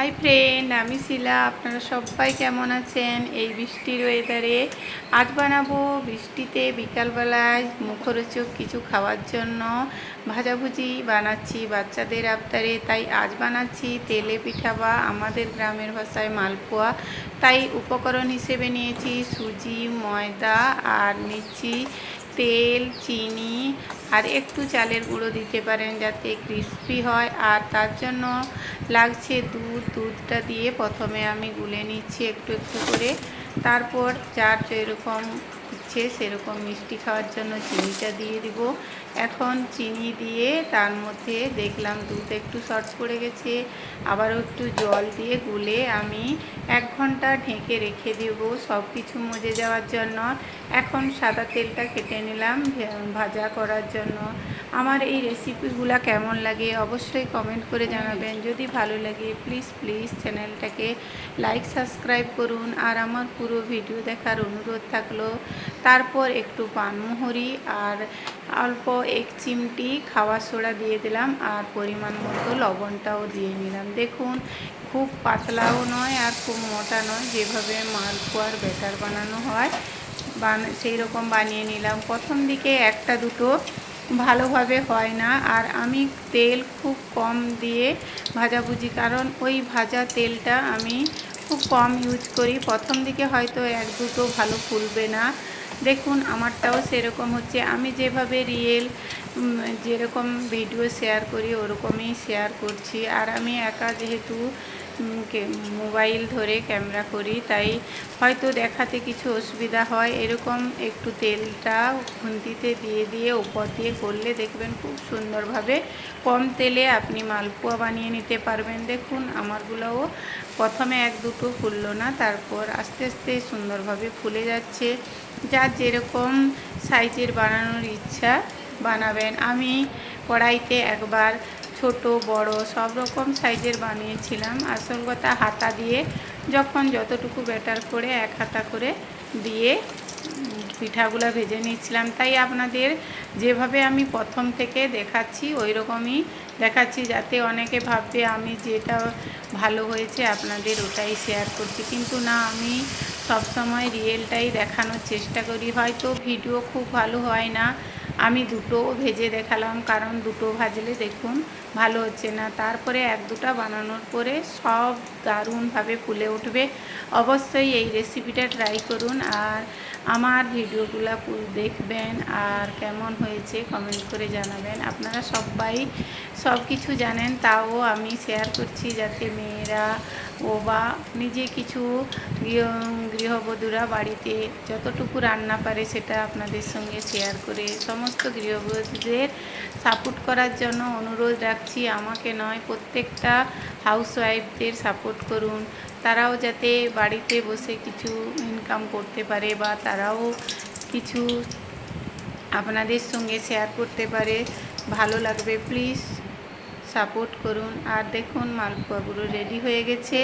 Hi friend আমি শিলা। আপনারা সবাই কেমন আছেন? এই বৃষ্টির ওয়েদারে আজ বানাবো বৃষ্টিতে বিকালবেলায় মুখরোচক কিছু খাওয়ার জন্য। ভাজাভুজি বানাচ্ছি বাচ্চাদের আবতারে তাই আজ বানাচ্ছি তেলে পিঠা বা আমাদের গ্রামের ভাষায় মালপোয়া। তাই উপকরণ হিসেবে নিয়েছি সুজি, ময়দা আর নিচ্ছি তেল, চিনি আর একটু চালের গুঁড়ো দিতে পারেন যাতে ক্রিস্পি হয়। আর তার জন্য লাগছে দুধ। দুধটা দিয়ে প্রথমে আমি গুলে নিচ্ছি একটু একটু করে। তারপর যার যেরকম ইচ্ছে সেরকম মিষ্টি খাওয়ার জন্য চিনিটা দিয়ে দিব। এখন চিনি দিয়ে তার মধ্যে দেখলাম দুধ একটু শর্ট পড়ে গেছে। আবার একটু জল দিয়ে গুলে আমি এক ঘণ্টা ঢেকে রেখে দেব সব কিছু মজে যাওয়ার জন্য। এখন সাদা তেলটা কেটে নিলাম ভাজা করার জন্য। আমার এই রেসিপিগুলো কেমন লাগে অবশ্যই কমেন্ট করে জানাবেন। যদি ভালো লাগে প্লিজ প্লিজ চ্যানেলটাকে লাইক সাবস্ক্রাইব করুন। আর আমার পুরো ভিডিও দেখার অনুরোধ থাকল তারপর একটু পানমোহরি আর অল্প এক চিমটি খাওয়া সোডা দিয়ে দিলাম আর পরিমাণ মতো লবণটাও দিয়ে নিলাম। দেখুন খুব পাতলাও নয় আর খুব মোটা নয় যেভাবে মালপোয়ার ব্যাটার বানানো হয়। বান সেই রকম বানিয়ে নিলাম। প্রথম দিকে একটা দুটো ভালোভাবে হয় না। আর আমি তেল খুব কম দিয়ে ভাজাভুজি কারণ ওই ভাজা তেলটা আমি খুব কম ইউজ করি। প্রথম দিকে হয়তো এক দুটো ভালো ফুলবে না। দেখুন, আমারটাও সেরকম হচ্ছে। আমি যেভাবে রিয়েল যেরকম ভিডিও শেয়ার করি, ওরকমই শেয়ার করছি। আর আমি একা যেহেতু মোবাইল ধরে ক্যামেরা করি, তাই হয়তো দেখাতে কিছু অসুবিধা হয়। এরকম একটু তেলটা খুন্তিতে দিয়ে দিয়ে উপর দিয়ে করলে দেখবেন খুব সুন্দরভাবে কম তেলে আপনি মালপোয়া বানিয়ে নিতে পারবেন। দেখুন, আমারগুলোও প্রথমে এক দুটো ফুললো না, তারপর আস্তে আস্তে সুন্দরভাবে ফুলে যাচ্ছে। যার যেরকম সাইজের বানানোর ইচ্ছা বানাবেন। আমি কড়াইতে একবার ছোট, বড়, সব রকম সাইজের বানিয়েছিলাম। আসল কথা হাতা দিয়ে যখন যতটুকু ব্যাটার করে এক হাতা করে দিয়ে পিঠাগুলো ভেজে নিয়েছিলাম। তাই আপনাদের যেভাবে আমি প্রথম থেকে দেখাচ্ছি ওই রকমই দেখাচ্ছি যাতে অনেকে ভাববে আমি যেটা ভালো হয়েছে আপনাদের ওটাই শেয়ার করছি। কিন্তু না, আমি সবসময় রিয়েলটাই দেখানোর চেষ্টা করি। হয়তো ভিডিও খুব ভালো হয় না। আমি দুটো ভেজে দেখালাম, কারণ দুটো ভাজলে দেখুন ভালো হচ্ছে না। তারপরে এক দুটা বানানোর পরে সব দারুণভাবে ফুলে উঠবে। অবশ্যই এই রেসিপিটা ট্রাই করুন আর আমার ভিডিওগুলো দেখবেন আর কেমন হয়েছে কমেন্ট করে জানাবেন। আপনারা সবাই সব কিছু জানেন, তাও আমি শেয়ার করছি যাতে মেয়েরা ও বা নিজে কিছু গৃহ, গৃহবধূরা বাড়িতে যতটুকু রান্না পারে সেটা আপনাদের সঙ্গে শেয়ার করে সমস্ত গৃহবধূদের সাপোর্ট করার জন্য অনুরোধ রাখছি। আমাকে নয়, প্রত্যেকটা হাউসওয়াইফদের সাপোর্ট করুন। তারাও যাতে বাড়িতে বসে কিছু ইনকাম করতে পারে বা তারাও কিছু আপনাদের সঙ্গে শেয়ার করতে পারে, ভালো লাগবে। প্লিজ সাপোর্ট করুন। আর দেখুন মালপোয়াগুলো রেডি হয়ে গেছে।